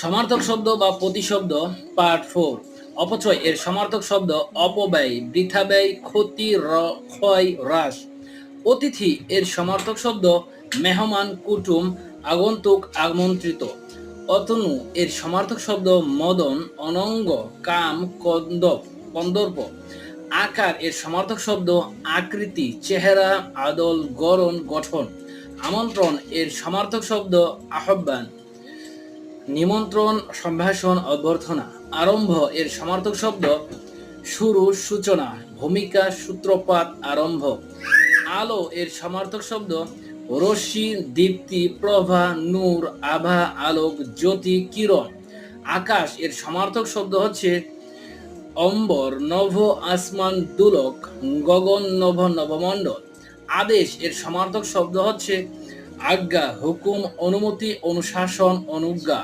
সমার্থক শব্দ বা প্রতিশব্দ পার্ট ফোর অপচয় এর সমার্থক শব্দ অপব্যয় বৃথা ব্যয় ক্ষতি ক্ষয়, হ্রাস। অতিথি এর সমার্থক শব্দ মেহমান, কুটুম, আগন্তুক আমন্ত্রিত অতনু এর সমার্থক শব্দ মদন, অনঙ্গ, কাম, কন্দপ, কন্দর্প। আকার এর সমার্থক শব্দ আকৃতি, চেহারা, আদল, গড়ন, গঠন। আমন্ত্রণ এর সমার্থক শব্দ আহ্বান। নিমন্ত্রণ, সম্ভাষণ, অভ্যর্থনা। আরম্ভ, এর সমার্থক শব্দ, শুরু, সূচনা, ভূমিকা, সূত্রপাত, আরম্ভ। আলো, এর সমার্থক শব্দ, রশ্মি, দীপ্তি, প্রভা, নূর, আভা, আলোক, জ্যোতি, কিরণ। আকাশ, এর সমার্থক শব্দ হচ্ছে, অম্বর, নভ, আসমান, দুলক, গগন, নভ, নভমণ্ডল। আদেশ, এর সমার্থক শব্দ হচ্ছে, আজ্ঞা, হুকুম, অনুমতি, অনুশাসন, অনুজ্ঞা।